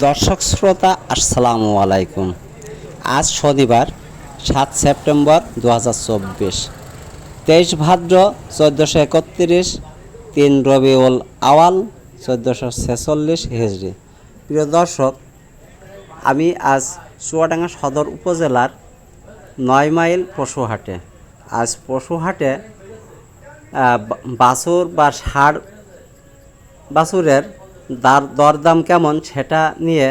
দর্শক শ্রোতা, আসসালামু আলাইকুম। আজ শনিবার, সাত সেপ্টেম্বর দু হাজার চব্বিশ। তেইশ ভাদ্র চোদ্দোশো একত্রিশ, তিন রবিউল আওয়াল চোদ্দোশো ছেচল্লিশ হিজড়ি প্রিয় দর্শক, আমি আজ চুয়াডাঙ্গা সদর উপজেলার নয় মাইল পশুহাটে। আজ পশুহাটে বাছুর বা ষাঁড় বাছুরের দার, দরদাম কেমন সেটা নিয়ে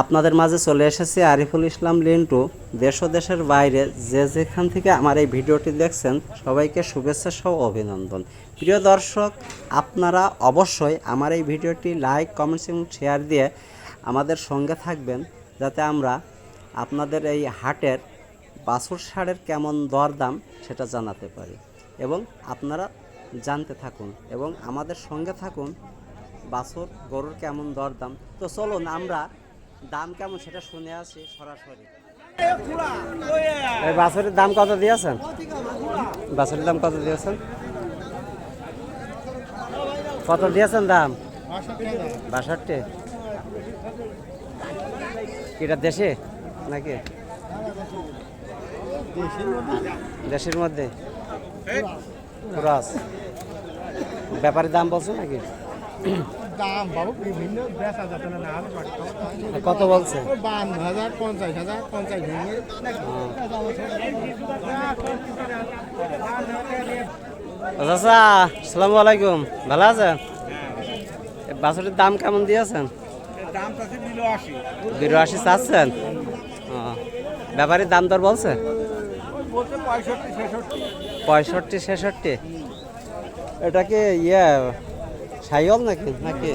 আপনাদের মাঝে চলে এসেছি আরিফুল ইসলাম লিন্টু। দেশ দেশের বাইরে যে যেখান থেকে আমার এই ভিডিওটি দেখছেন, সবাইকে শুভেচ্ছা সহ অভিনন্দন। প্রিয় দর্শক, আপনারা অবশ্যই আমার এই ভিডিওটি লাইক, কমেন্টস এবং শেয়ার দিয়ে আমাদের সঙ্গে থাকবেন, যাতে আমরা আপনাদের এই হাটের বাছুর সারের কেমন দরদাম সেটা জানাতে পারি। এবং আপনারা জানতে থাকুন এবং আমাদের সঙ্গে থাকুন বাছুর, গরুর কেমন দরদাম? তো চলুন আমরা দাম কেমন সেটা শুনে আসি সরাসরি। এই বাছুরের দাম কত দিয়েছেন? বাছুরের দাম কত দিয়েছেন? কত দিয়েছেন দাম? বাষট্টি। এটা দেশে নাকি? দেশের মধ্যে? ব্যাপারের দাম বলছো নাকি? দাম বাবু বিভিন্ন বেচা যাবে না কত বলছে? বান্ন হাজার পঞ্চাশ হাজার পঞ্চাশ চাচা সালামু আলাইকুম। ভালো আছেন? এ বাছুরের দাম কেমন দিয়েছেন? বিরাশি চাচ্ছেন? ব্যাপারীর দাম দর বলছে? বলছে পঁয়ষট্টি ছেষট্টি। পঁয়ষট্টি ছেষট্টি। এটা কি ইয়ে সাইল নাকি? নাকি?